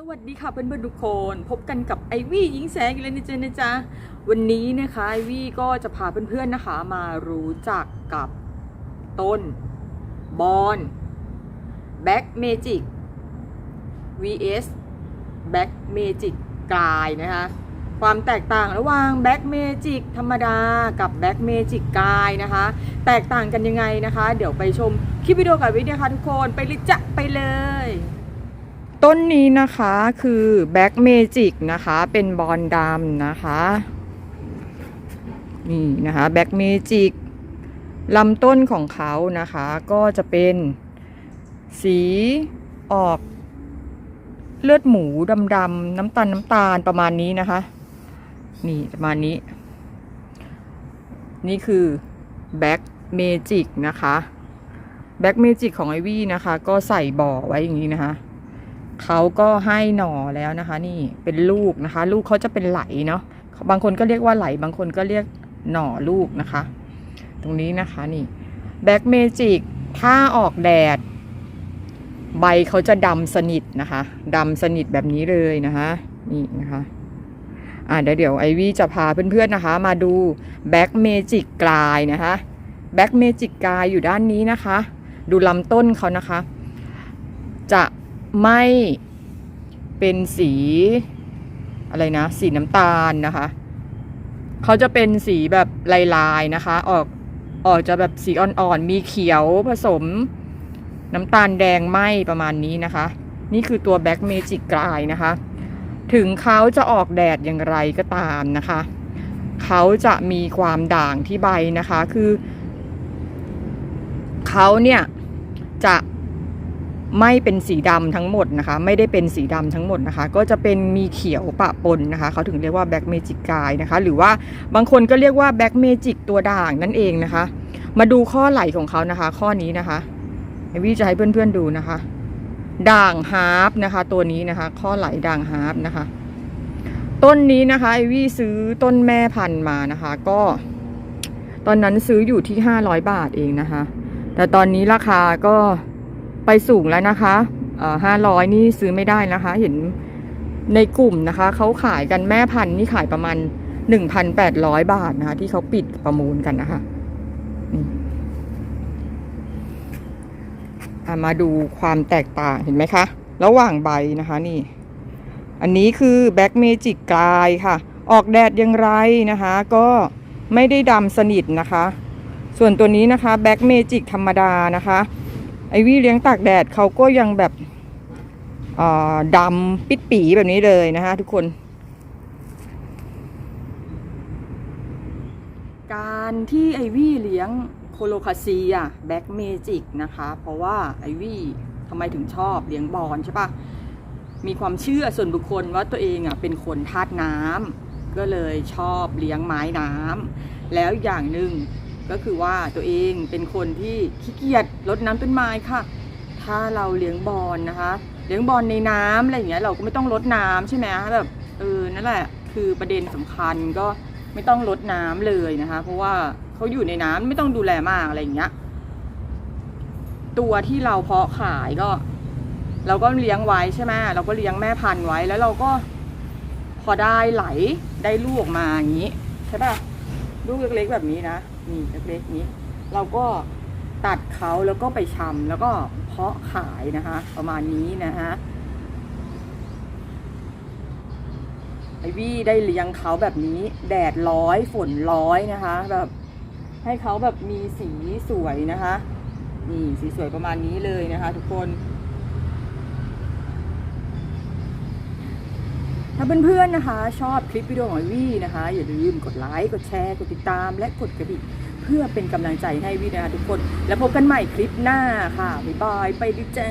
สวัสดีค่ะเพื่อนๆทุกคน พบกันกับไอวี่ยิงแสงอีกแล้วนะจ๊ะนะจ๊ะวันนี้นะคะไอวี่ก็จะพาเพื่อนๆนะคะ มารู้จักกับต้น บอนแบ็กเมจิก vs แบ็กเมจิกกลายนะคะความแตกต่างระหว่างแบ็กเมจิกธรรมดากับแบ็กเมจิกกายนะคะ แตกต่างกันยังไงนะคะ เดี๋ยวไปชมคลิปวิดีโอกับวิดีโอค่ะทุกคนไปเลยจ้ะไปเลย ต้นนี้นะคะคือแบ็กเมจิกนะคะ เป็นบอลดำนะคะ นี่นะคะแบ็กเมจิกลำต้นของเขานะคะ ก็จะเป็นสีออกเลือดหมูดำๆน้ำตาลน้ำตาลประมาณนี้นะคะ นี่ประมาณนี้ นี่คือแบ็กเมจิกนะคะแบ็กเมจิกของไอวี่นะคะ ก็ใส่บ่อไว้อย่างนี้นะคะ เขาก็ให้หน่อแล้วนะคะ นี่เป็นลูกนะคะ ลูกเขาจะเป็นไหลเนาะบางคนก็เรียกว่าไหล บางคนก็เรียกหน่อลูกนะคะ ตรงนี้นะคะนี่แบ็กเมจิกถ้าออกแดด ใบเขาจะดำสนิทนะคะดำสนิทแบบนี้เลยนะคะ นี่นะคะอ่าเดี๋ยวเดี๋ยวไอวี่จะพาเพื่อนๆนะคะ มาดูแบ็กเมจิกกลายนะคะแบ็กเมจิกกลายอยู่ด้านนี้นะคะ ดูลำต้นเขานะคะ จะ ไม่เป็นสีอะไรนะ สีน้ำตาลนะคะ เขาจะเป็นสีแบบลายๆนะคะ ออกออกจะแบบสีอ่อนๆ มีเขียวผสม น้ำตาลแดงไหมประมาณนี้นะคะ นี่คือตัวแบ็กเมจิกกลายนะคะ ถึงเขาจะออกแดดอย่างไรก็ตามนะคะ เขาจะมีความด่างที่ใบนะคะ คือ เขาเนี่ยจะ ไม่เป็นสีดำทั้งหมดนะคะ ไม่ได้เป็นสีดำทั้งหมดนะคะ ก็จะเป็นมีเขียวปะปนนะคะเขาถึงเรียกว่าแบ็กเมจิกกายนะคะ หรือว่าบางคนก็เรียกว่าแบ็กเมจิกตัวด่างนั่นเองนะคะ มาดูข้อไหลของเขานะคะ ข้อนี้นะคะไอวี่จะให้เพื่อนๆดูนะคะ ด่างฮาร์ปนะคะ ตัวนี้นะคะ ข้อไหลด่างฮาร์ปนะคะ ต้นนี้นะคะไอวี่ซื้อต้นแม่พันธุ์มานะคะ ก็ ตอนนั้นซื้ออยู่ที่ห้าร้อยบาทเองนะคะ แต่ตอนนี้ราคาก็ ไปสูงแล้วนะคะห้าร้อยนี่ซื้อไม่ได้นะคะ เห็นในกลุ่มนะคะเขาขายกันแม่พันธุ์นี่ขายประมาณหนึ่งพันแปดร้อยบาทนะคะ ที่เขาปิดประมูลกันนะคะมาดูความแตกต่างเห็นไหมคะ ระหว่างใบนะคะนี่ อันนี้คือแบ็กเมจิกกลายค่ะ ออกแดดอย่างไรนะคะ ก็ไม่ได้ดำสนิทนะคะ ส่วนตัวนี้นะคะแบ็กเมจิกธรรมดานะคะ ไอวี่เลี้ยงตากแดดเขาก็ยังแบบดำปิดปีแบบนี้เลยนะคะทุกคน การที่ไอวี่เลี้ยงโคโลคาเซียแบ็กเมจิกนะคะ เพราะว่าไอวี่ทำไมถึงชอบเลี้ยงบอลใช่ปะมีความเชื่อส่วนบุคคลว่าตัวเองอะเป็นคนธาตุน้ำก็เลยชอบเลี้ยงไม้น้ำแล้วอย่างหนึ่ง ก็คือว่าตัวเองเป็นคนที่ขี้เกียจรดน้ำต้นไม้ค่ะ ถ้าเราเลี้ยงบอลนะคะ เลี้ยงบอลในน้ำอะไรอย่างเงี้ยเราก็ไม่ต้องรดน้ำใช่ไหมแบบเออนั่นแหละ คือประเด็นสำคัญก็ไม่ต้องรดน้ำเลยนะคะ เพราะว่าเขาอยู่ในน้ำไม่ต้องดูแลมากอะไรอย่างเงี้ยตัวที่เราเพาะขายก็ เราก็เลี้ยงไว้ใช่ไหมเราก็เลี้ยงแม่พันธุ์ไว้แล้วเราก็พอได้ไหลได้ลูกออกมาอย่างนี้ใช่ป่ะลูกเล็กๆแบบนี้นะ นี่เล็กๆนี้ เราก็ตัดเขาแล้วก็ไปชำแล้วก็เพาะขายนะคะ ประมาณนี้นะฮะไอวี่ได้เลี้ยงเขาแบบนี้แดดร้อยฝนร้อยนะคะ แบบให้เขาแบบมีสีสวยนะคะ นี่สีสวยประมาณนี้เลยนะคะ ทุกคน ถ้าเพื่อนๆนะคะ ชอบคลิปวิดีโอของวี่นะคะ อย่าลืมกดไลค์ กดแชร์ กดติดตาม และกดกระดิ่งเพื่อเป็นกำลังใจให้วี่นะคะทุกคน แล้วพบกันใหม่คลิปหน้าค่ะ บ๊ายบาย ไปดิจ้า